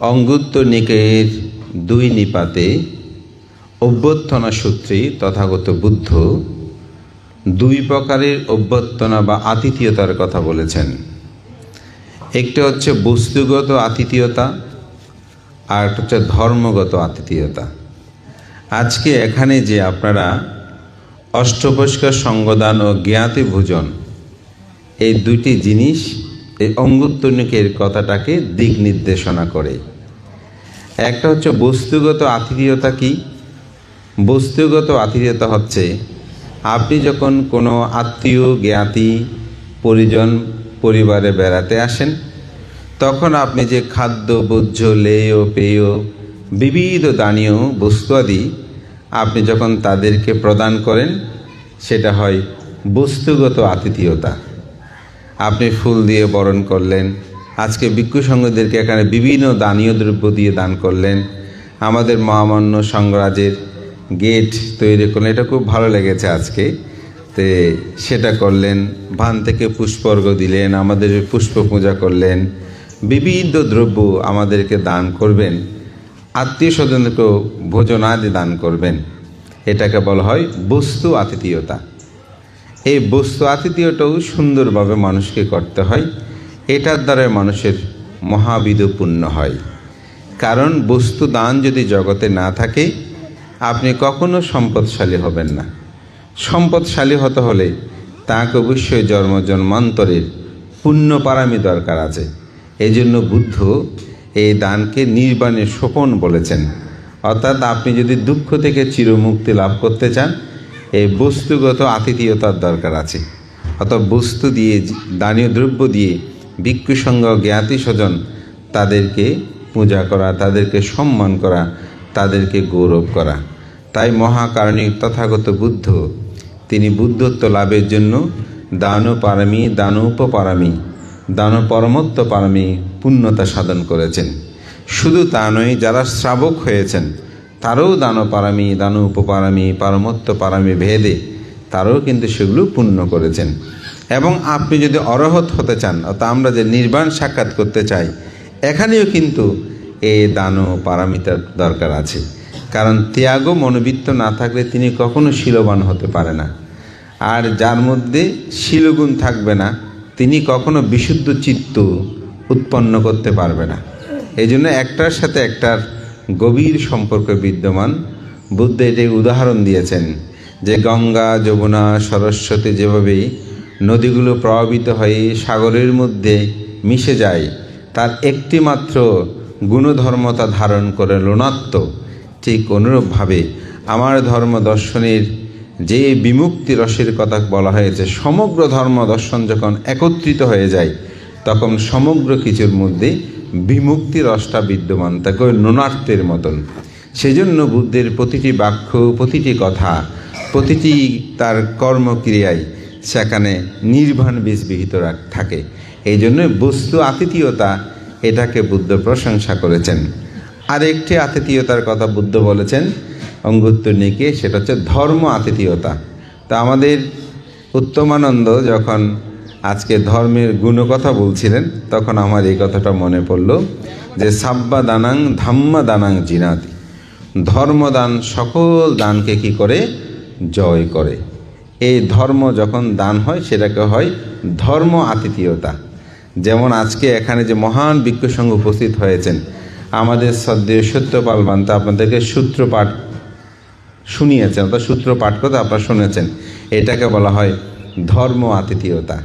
অঙ্গুত্ত নিকের দুই নিপাতে অভ্যর্থনা সূত্রে তথাগত বুদ্ধ দুই প্রকারের অভ্যর্থনা বা আতিথীয়তার কথা বলেছেন। একটা হচ্ছে বস্তুগত আতিথীয়তা, আর একটা হচ্ছে ধর্মগত আতিথীয়তা। আজকে এখানে যে আপনারা অষ্টপরিষ্কার সঙ্গদান ও জ্ঞাতি ভোজন এই দুইটি জিনিস এই অঙ্গুত্তনিকের কথাটাকে দিক নির্দেশনা করে। একটা হচ্ছে বস্তুগত আতিথেয়তা কি? বস্তুগত আতিথেয়তা হচ্ছে আপনি যখন কোনো আত্মীয়, জ্ঞাতি, পরিজন, পরিবারে বেড়াতে আসেন, তখন আপনি যে খাদ্য ভোজ্য লেয়, পেয়, বিবিধ দানীয় বস্তু আদি আপনি যখন তাদেরকে প্রদান করেন, সেটা হয় বস্তুগত আতিথেয়তা। আপনি ফুল দিয়ে বরণ করলেন। আজকে ভিক্ষু সংঘদেরকে এখানে বিভিন্ন দানীয় দ্রব্য দিয়ে দান করলেন। আমাদের মহামান্য সংরাজের গেট তৈরি করলেন। এটা খুব ভালো লেগেছে আজকে। তে সেটা করলেন, ভান থেকে পুষ্পর্গ দিলেন, আমাদের পুষ্প পূজা করলেন। বিবিধ দ্রব্য আমাদেরকে দান করবেন। আত্মীয় স্বজনকেও ভোজনাদি দান করবেন। এটাকে বলা হয় বস্তু আতিথীয়তা। এই বস্তু আতিথীয়টাও সুন্দরভাবে মানুষকে করতে হয়। এটার দ্বারা মানুষের মহাবিদ পুণ্য হয়। কারণ বস্তু দান যদি জগতে না থাকে, আপনি কখনো সম্পদশালী হবেন না। সম্পদশালী হতে হলে তাকে অবশ্যই জন্ম জন্মান্তরের পুণ্য পারামি দরকার আছে। এই জন্য বুদ্ধ এই দানকে নির্বাণের সোপন বলেছেন। অর্থাৎ আপনি যদি দুঃখ থেকে চিরমুক্তি লাভ করতে চান এই বস্তুগত আতিথীয়তার দরকার আছে। অর্থাৎ বস্তু দিয়ে, দানীয় দ্রব্য দিয়ে ভিক্ষু সঙ্গ জ্ঞাতি স্বজন তাদেরকে পূজা করা, তাদেরকে সম্মান করা, তাদেরকে গৌরব করা। তাই মহাকারণিক তথাগত বুদ্ধ, তিনি বুদ্ধত্ব লাভের জন্য দান পারামি দান উপপারামি দান পরমত্ব পারামি পুণ্যতা সাধন করেছেন। শুধু তা নয়, যারা শ্রাবক হয়েছেন তারও দান পারামি দান উপপারামি পারমত্ব পারামি ভেদে তারাও কিন্তু সেগুলো পূর্ণ করেছেন। এবং আপনি যদি অরহত হতে চান, অর্থাৎ আমরা যে নির্বাণ সাক্ষাৎ করতে চাই, এখানেও কিন্তু এই দান ও পারামিতার দরকার আছে। কারণ ত্যাগ মনোবৃত্ত না থাকলে তিনি কখনো শিলবান হতে পারে না। আর যার মধ্যে শিলগুণ থাকবে না, তিনি কখনো বিশুদ্ধ চিত্ত উৎপন্ন করতে পারবে না। এই জন্য একটার সাথে একটার গভীর সম্পর্ক বিদ্যমান। বুদ্ধ এটি উদাহরণ দিয়েছেন যে গঙ্গা, যমুনা, সরস্বতী যেভাবে নদীগুলো প্রভাবিত হয়ে সাগরের মধ্যে মিশে যায়, তার একটিমাত্র গুণধর্মতা ধারণ করে লোনাত্ম ঠিক অনুরূপভাবে আমার ধর্ম দর্শনের যে বিমুক্তি রসের কথা বলা হয়েছে, সমগ্র ধর্ম দর্শন যখন একত্রিত হয়ে যায়, তখন সমগ্র কিছুর মধ্যে বিমুক্তি রসটা বিদ্যমান, তাকে নোনার্থের মতন। সেজন্য বুদ্ধের প্রতিটি বাক্য, প্রতিটি কথা, প্রতিটি তার কর্মক্রিয়ায় সেখানে নির্বাণ বীজ বিহিত রাখ- থাকে। এই জন্য বস্তু আতিথীয়তা এটাকে বুদ্ধ প্রশংসা করেছেন। আর একটি আতিথীয়তার কথা বুদ্ধ বলেছেন অঙ্গুত্তর নিকে সেটা হচ্ছে ধর্ম আতিথীয়তা। তা আমাদের উত্তমানন্দ যখন ধর্মের গুণকথা বলছিলেন, তখন আমার এই কথাটা মনে পড়ল যে, সাব্বা দানাং ধাম্মা দানাং জিনাতি। ধর্মদান সকল দানকে কি করে? জয় করে। এই ধর্ম যখন দান হয়, সেটাকে হয় ধর্ম আতিথীয়তা। যেমন আজকে এখানে যে মহান বিজ্ঞসংঘ উপস্থিত হয়েছেন, আমাদের শ্রদ্ধেয় সত্যপাল বান্তা আপনাদেরকে সূত্রপাঠ শুনিয়েছেন, অর্থাৎ সূত্র পাঠ করতে আপনারা শুনেছেন। এটাকে বলা হয় ধর্ম আতিথেয়তা।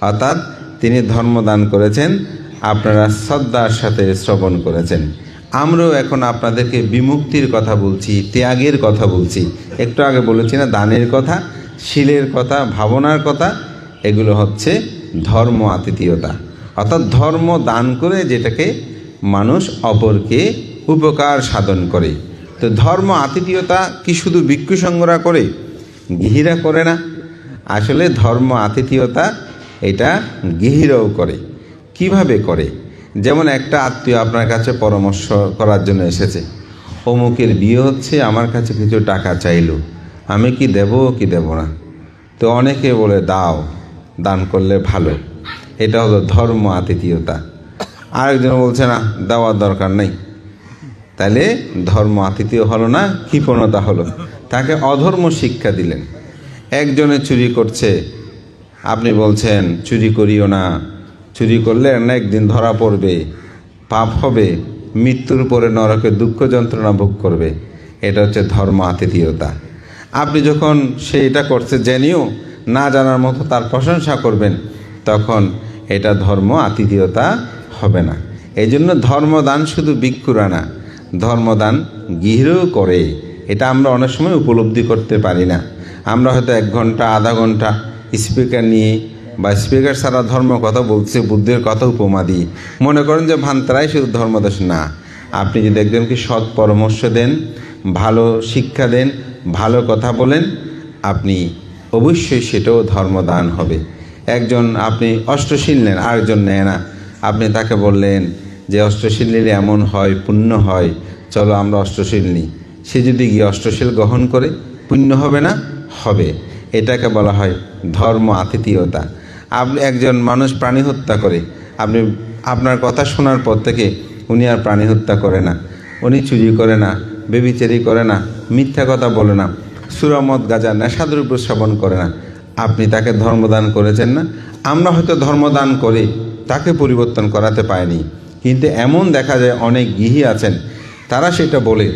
অর্থাৎ তিনি ধর্ম দান করেছেন, আপনারা শ্রদ্ধার সাথে শ্রবণ করেছেন। আমরাও এখন আপনাদেরকে বিমুক্তির কথা বলছি, ত্যাগের কথা বলছি। একটু আগে বলেছি না, দানের কথা, শিলের কথা, ভাবনার কথা, এগুলো হচ্ছে ধর্ম আতিথেয়তা। অর্থাৎ ধর্ম দান করে যেটাকে মানুষ অপরকে উপকার সাধন করে। তো ধর্ম আতিথেয়তা কি শুধু ভিক্ষু সংগ্রহ করে? গৃহীরা করে না। আসলে ধর্ম আতিথেয়তা এটা গৃহীরাও করে। কীভাবে করে? যেমন একটা আত্মীয় আপনার কাছে পরামর্শ করার জন্য এসেছে, অমুকের বিয়ে হচ্ছে, আমার কাছে কিছু টাকা চাইলো, আমি কি দেব কি দেব না? তো অনেকে বলে, দাও, দান করলে ভালো। এটা হলো ধর্ম আতিথেয়তা। আরেকজন বলছে, না, দেওয়ার দরকার নেই। তাহলে ধর্ম আতিথ্য হলো না কৃপণতা হলো। তাকে অধর্ম শিক্ষা দিলেন। একজনে চুরি করছে আপনি বলছেন, চুরি করিও না। চুরি করলে না একদিন ধরা পড়বে, পাপ হবে, মৃত্যুর পরে নরকে দুঃখ যন্ত্রণা ভোগ করবে। এটা হচ্ছে ধর্ম আতিথেয়তা। আপনি যখন সে এটা করছে জেনেও না জানার মতো তার প্রশংসা করবেন, তখন এটা ধর্ম আতিথেয়তা হবে না। এই জন্য ধর্মদান শুধু ভিক্ষুরা না, ধর্মদান গৃহেও করে। এটা আমরা অনেক সময় উপলব্ধি করতে পারি না। আমরা হয়তো এক ঘণ্টা, আধা ঘণ্টা স্পিকার নিয়ে বা স্পিকার ছাড়া ধর্ম কথা বলছে, বুদ্ধের কথা উপমা দিই মনে করেন যে ভান্তারাই শুধু ধর্মদেশ না। আপনি যদি একজনকে সৎ পরামর্শ দেন, ভালো শিক্ষা দেন, ভালো কথা বলেন, আপনি অবশ্যই সেটাও ধর্মদান হবে। একজন আপনি অষ্টশীল নেন, আরেকজন নেয় না। আপনি তাকে বললেন যে অষ্টশীল নিলে এমন হয়, পুণ্য হয়, চলো আমরা অষ্টশীল নিই। সে যদি গিয়ে অষ্টশীল গ্রহণ করে, পুণ্য হবে না? হবে। এটাকে বলা হয় ধর্ম আতিথেয়তা। আপনি একজন মানুষ প্রাণী হত্যা করে, আপনি আপনার কথা শোনার পর থেকে উনি আর প্রাণী হত্যা করে না। উনি চুরি করে না, বেবিচারি করে না, মিথ্যা কথা বলে না সুরামত গাজা, নেশাদ্রব্য সেবন করে না। আপনি তাকে ধর্মদান করেছেন না। আমরা হয়তো ধর্মদান করে তাকে পরিবর্তন করাতে পাইনি কিন্তু এমন দেখা যায় অনেক গৃহী আছেন, তারা সেটা বলে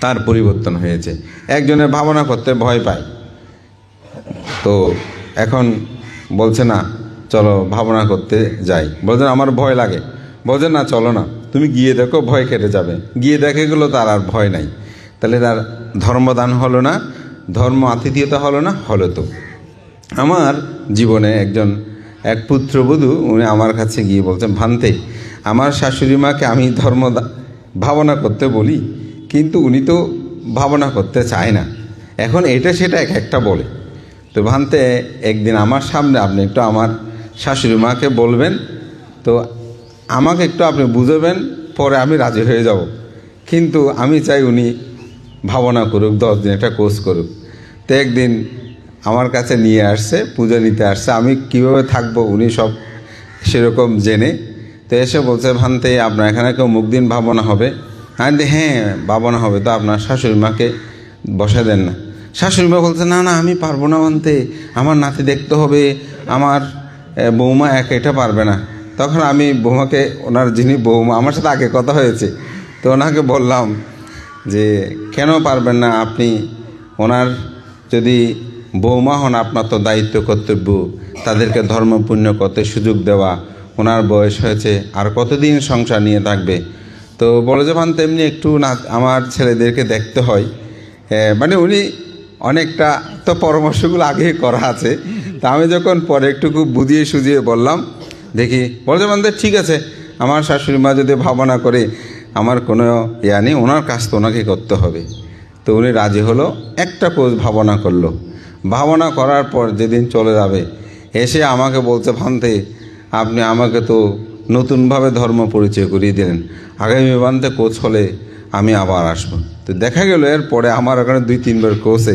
তার পরিবর্তন হয়েছে। একজনের ভাবনা করতে ভয় পায়। তো এখন বলছে না, চলো ভাবনা করতে যাই। বলছেন আমার ভয় লাগে। বলছে, না, চলো না। তুমি গিয়ে দেখো, ভয় কেটে যাবে। গিয়ে দেখে গেলো, তার আর ভয় নাই। তাহলে তার ধর্মদান হলো না, ধর্ম আতিথেয়তা হলো না, হলো তো। আমার জীবনে একজন, এক পুত্রবধূ, উনি আমার কাছে গিয়ে বলছেন, ভান্তে, আমার শাশুড়ি মাকে আমি ধর্ম ভাবনা করতে বলি, কিন্তু উনি তো ভাবনা করতে চায় না। এখন এটা সেটা এক একটা বলে। তো ভান্তে একদিন আমার সামনে আপনি একটু আমার শাশুড়ি মাকে বলবেন, তো আমাকে একটু আপনি বুঝাবেন, পরে আমি রাজি হয়ে যাব। কিন্তু আমি চাই উনি ভাবনা করুক, দশ দিন একটা কোর্স করুক। তো একদিন আমার কাছে নিয়ে আসছে, পুজো নিতে আসছে, আমি কীভাবে থাকব উনি সব সেরকম জেনে। তো এসে বলছে, ভান্তে, আপনার এখানে কেউ মুখ দিন ভাবনা হবে? আমি হ্যাঁ ভাবনা হবে, তো আপনার শাশুড়ি মাকে বসে দেন না। শাশুড়ি মা বলছে না না, আমি পারব না মানতে। আমার নাতি দেখতে হবে। আমার বৌমা এক, এটা পারবে না। তখন আমি বৌমাকে, ওনার যিনি বৌমা, আমার সাথে আগে কথা হয়েছে। তো ওনাকে বললাম যে, কেন পারবেন না আপনি? ওনার যদি বৌমা হন, আপনার তো দায়িত্ব, কর্তব্য। তাদেরকে ধর্ম পুণ্য করতে সুযোগ দেওয়া। ওনার বয়স হয়েছে আর কতদিন সংসার নিয়ে থাকবে? তো বলে যে ভান তেমনি একটু না, আমার ছেলেদেরকে দেখতে হয়। মানে উনি অনেকটা তো পরামর্শগুলো আগেই করা আছে। তা আমি যখন পরে একটু বুঝিয়ে সুজিয়ে বললাম, দেখি মানে ঠিক আছে। আমার শাশুড়ি মা যদি ভাবনা করে, আমার কোনো ইয়া নেই, ওনার কাজ তো ওনাকে করতে হবে। তো উনি রাজি হলো, একটা কোচ ভাবনা করল। ভাবনা করার পর যেদিন চলে যাবে, এসে আমাকে বলতে ভান্তে, আপনি আমাকে তো নতুনভাবে ধর্ম পরিচয় করিয়ে দিলেন। আগামী বান্তে কোচ হলে আমি আবার আসব। তো দেখা গেল এরপরে আমার ওখানে দুই তিনবার কোচে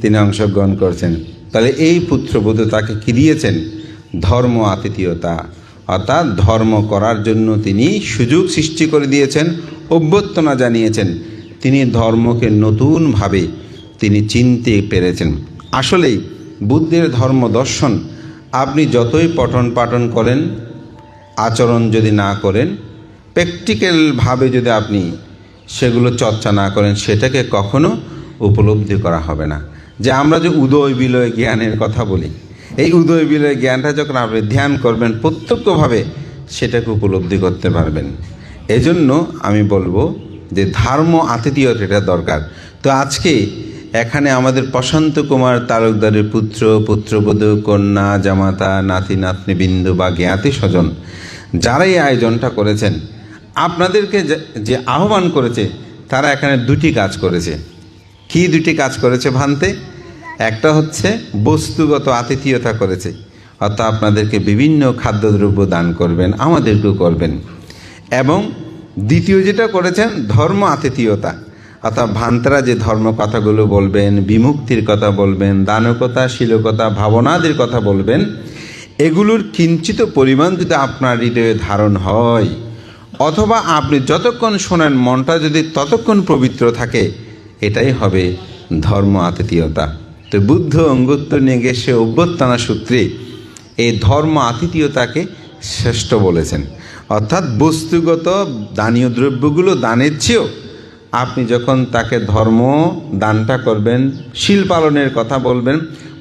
তিনি অংশগ্রহণ করছেন। তাহলে এই পুত্রবধূ তাকে কি দিয়েছেন? ধর্ম আতিথেয়তা। অর্থাৎ ধর্ম করার জন্য তিনি সুযোগ সৃষ্টি করে দিয়েছেন, অভ্যর্থনা জানিয়েছেন। তিনি ধর্মকে নতুনভাবে তিনি চিনতে পেরেছেন। আসলেই বুদ্ধের ধর্ম দর্শন, আপনি যতই পঠন পাঠন করেন, আচরণ যদি না করেন প্র্যাকটিক্যালভাবে যদি আপনি সেগুলো চর্চা না করেন, সেটাকে কখনো উপলব্ধি করা হবে না। যে আমরা যে উদয় বিলয় জ্ঞানের কথা বলি, এই উদয় বিলয় জ্ঞানটা যখন আপনি ধ্যান করবেন, প্রত্যক্ষভাবে সেটাকে উপলব্ধি করতে পারবেন। এজন্য আমি বলব যে ধর্ম আতিথিয়ত এটা দরকার। তো আজকে এখানে আমাদের প্রশান্ত কুমার তালুকদারের পুত্র, পুত্রবধূ, কন্যা, জামাতা, নাতি, নাতনি, বিন্দু বা জ্ঞাতি স্বজন, যারাই আয়োজনটা করেছেন আপনাদেরকে যে- আহ্বান করেছে, তারা এখানে দুটি কাজ করেছে। কি দুটি কাজ করেছে ভান্তে? একটা হচ্ছে বস্তুগত আতিথেয়তা করেছে। অর্থাৎ আপনাদেরকে বিভিন্ন খাদ্যদ্রব্য দান করবেন, আমাদেরকেও করবেন। এবং দ্বিতীয় যেটা করেছেন, ধর্ম আতিথেয়তা। অর্থাৎ ভান্তারা যে ধর্ম কথাগুলো বলবেন, বিমুক্তির কথা বলবেন দানকতা শিলকতা, ভাবনাদের কথা বলবেন, এগুলোর কিঞ্চিত পরিমাণ যদি আপনার হৃদয়ে ধারণ হয় অথবা আপনি যতক্ষণ শোনেন, মনটা যদি ততক্ষণ পবিত্র থাকে, এটাই হবে ধর্ম আতিথীয়তা। তো বুদ্ধ অঙ্গত্ব নিয়ে গেছে সে অভ্যর্থনা সূত্রে এই ধর্ম আতিথীয়তাকে শ্রেষ্ঠ বলেছেন। অর্থাৎ বস্তুগত দানীয় দ্রব্যগুলো দানের চেয়েও আপনি যখন তাকে ধর্ম দানটা করবেন, শিল পালনের কথা বলবেন,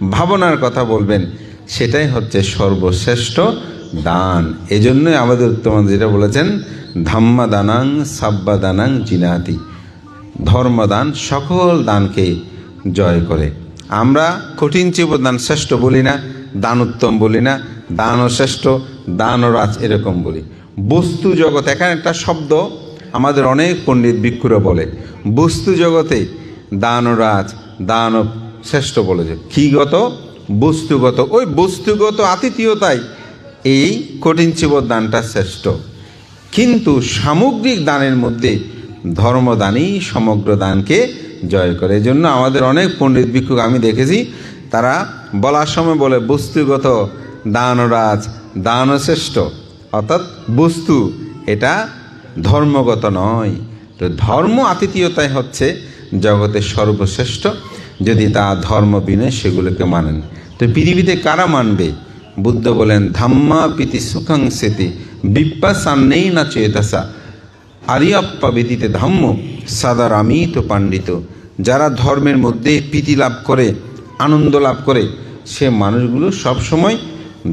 ভাবনার কথা বলবেন, সেটাই হচ্ছে সর্বশ্রেষ্ঠ দান। এজন্যই আমাদের উত্তম যেটা বলেছেন ধাম্মা দানাং সাব্বা দানাং জিনাতি। ধর্মদান সকল দানকে জয় করে। আমরা কঠিন দান শ্রেষ্ঠ বলি না দান উত্তম বলি না, দানও শ্রেষ্ঠ, দানও রাজ এরকম বলি। বস্তু জগৎ এখানে একটা শব্দ আমাদের অনেক পণ্ডিত ভিক্ষুরা বলে। বস্তু জগতে দানরাজ দানব শ্রেষ্ঠ বলে বলেছে কিগত বস্তুগত। ওই বস্তুগত আতিথীয়তাই এই কঠিন দানটা শ্রেষ্ঠ। কিন্তু সামগ্রিক দানের মধ্যে ধর্মদানই সমগ্র দানকে জয় করে। এই জন্য আমাদের অনেক পণ্ডিত ভিক্ষুক আমি দেখেছি, তারা বলার সময় বলে, বস্তুগত দানরাজ দানশ্রেষ্ঠ। অর্থাৎ বস্তু, এটা ধর্মগত নয়। তো ধর্ম আতিথীয়তাই হচ্ছে জগতের সর্বশ্রেষ্ঠ। যদি তা ধর্ম বিনয় সেগুলোকে মানেন। তো পৃথিবীতে কারা মানবে? বুদ্ধ বলেন, ধাম্মা পিতি সুখং সেতি, বিপ্পাসান্নেই না চেতাসা। আরিয়াপ্পা ব্যতীতে ধাম্ম, সাদা রামিত পাণ্ডিত। যারা ধর্মের মধ্যে প্রীতি লাভ করে, আনন্দ লাভ করে, সে মানুষগুলো সবসময়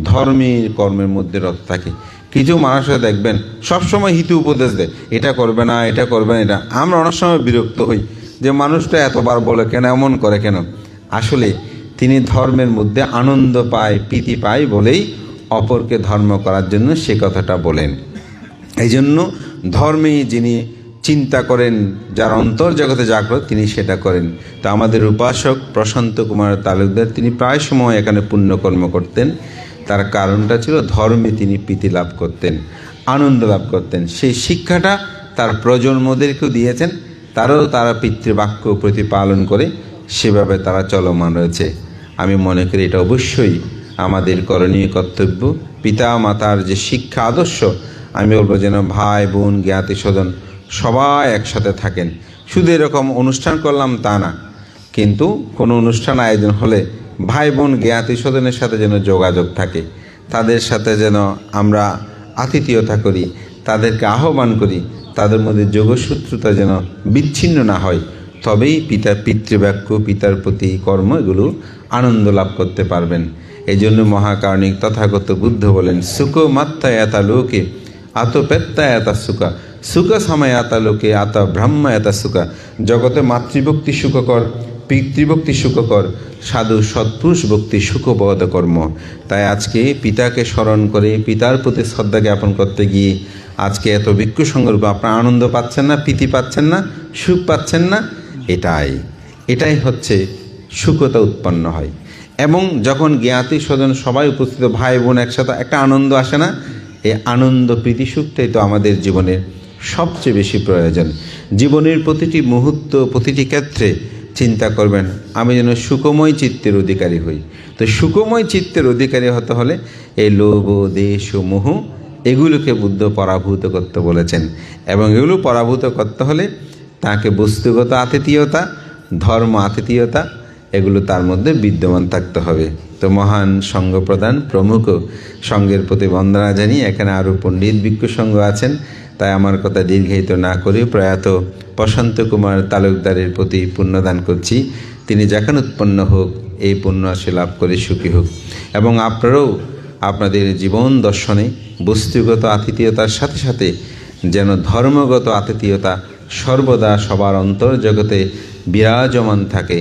ধর্মের কর্মের মধ্যে রত থাকে। কিছু মানুষরা দেখবেন, সবসময় হিতু উপদেশ দেয়, এটা করবে না, এটা করবে না, এটা। আমরা অনেক সময় বিরক্ত হই, যে মানুষটা এতবার বলে কেন, এমন করে কেন? আসলে তিনি ধর্মের মধ্যে আনন্দ পায়, প্রীতি পায় বলেই অপরকে ধর্ম করার জন্য সে কথাটা বলেন। এই জন্য ধর্মে যিনি চিন্তা করেন, যার অন্তর জগতে জাগ্রত, তিনি সেটা করেন। তো আমাদের উপাসক প্রশান্ত কুমার তালুকদার, তিনি প্রায় সময় এখানে পুণ্যকর্ম করতেন। তার কারণটা ছিল ধর্মে তিনি প্রীতি লাভ করতেন, আনন্দ লাভ করতেন। সেই শিক্ষাটা তার প্রজন্মদেরকেও দিয়েছেন, তারও তারা পিতৃবাক্য প্রতিপালন করে সেভাবে তারা চলমান রয়েছে। আমি মনে করি এটা অবশ্যই আমাদের করণীয় কর্তব্য। পিতা, মাতার যে শিক্ষা আদর্শ, আমি বলব যেন ভাই, বোন, জ্ঞাতি, স্বজন সবাই একসাথে থাকেন। শুধু এরকম অনুষ্ঠান করলাম তা না, কিন্তু কোনো অনুষ্ঠান আয়োজন হলে ভাই, বোন, জ্ঞাতি, স্বজনের সাথে যেন যোগাযোগ থাকে। তাদের সাথে যেন আমরা আতিথেয়তা করি, তাদেরকে আহ্বান করি, তাদের মধ্যে যোগসূত্রতা যেন বিচ্ছিন্ন না হয়। তবেই পিতা পিতৃবাক্য, পিতার প্রতি কর্ম এগুলো আনন্দ লাভ করতে পারবেন। এই জন্য মহাকারণিক তথাগত বুদ্ধ বলেন, সুখ মাত্রা এতা লোকে, আত পেত্তা এতা সুখা। সুখ সময় আতা লোকে, আতা ব্রাহ্ম এতা সুখা। জগতে মাতৃভক্তি সুখকর, পিতৃভক্তি সুখকর, সাধু সৎপুরুষ ভক্তি সুখবদ কর্ম। তাই আজকে পিতাকে স্মরণ করে পিতার প্রতি শ্রদ্ধা জ্ঞাপন করতে গিয়ে আজকে এত ভিক্ষু সংগ্রহ আপনার আনন্দ পাচ্ছেন না, প্রীতি পাচ্ছেন না, সুখ পাচ্ছেন না এটাই এটাই হচ্ছে সুখতা উৎপন্ন হয়। এবং যখন জ্ঞাতি স্বজন সবাই উপস্থিত, ভাই বোন একসাথে, একটা আনন্দ আসে না? এই আনন্দ, প্রীতি, সুখটাই তো আমাদের জীবনের সবচেয়ে বেশি প্রয়োজন। জীবনের প্রতিটি মুহূর্ত, প্রতিটি ক্ষেত্রে চিন্তা করবেন, আমি যেন সুখময় চিত্তের অধিকারী হই। তো সুখময় চিত্তের অধিকারী হতে হলে এই লোভ, দেশ ও মোহ, এগুলোকে বুদ্ধ পরাভূত করতে বলেছেন। এবং এগুলো পরাভূত করতে হলে তাকে বস্তুগত আতিথীয়তা, ধর্ম আতিথীয়তা, এগুলো তার মধ্যে বিদ্যমান থাকতে হবে। তো মহান সঙ্গ প্রদান প্রমুখ সঙ্গের প্রতি বন্দনা জানিয়ে এখানে আরও পণ্ডিত ভিক্ষু সঙ্গ আছেন। তাই আমার কথা দীর্ঘায়িত না করে প্রয়াত প্রশান্ত কুমার তালুকদারের প্রতি পুণ্যদান করছি। তিনি যেখানে উৎপন্ন হোক, এই পুণ্য আসে লাভ করে সুখী হোক। এবং আপনারাও আপনাদের জীবন দর্শনে বস্তুগত আতিথেয়তার সাথে সাথে যেন ধর্মগত আতিথেয়তা সর্বদা সবার অন্তর জগতে বিরাজমান থাকে।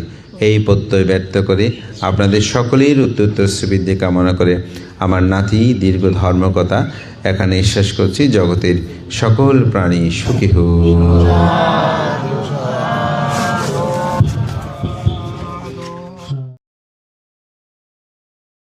এই প্রত্যয় ব্যর্থ করে আপনাদের সকলের উত্তর সুবিধে কামনা করে আমার নাতি দীর্ঘ ধর্মকথা এখানে শেষ করছি। জগতের সকল প্রাণী সুখী হোক।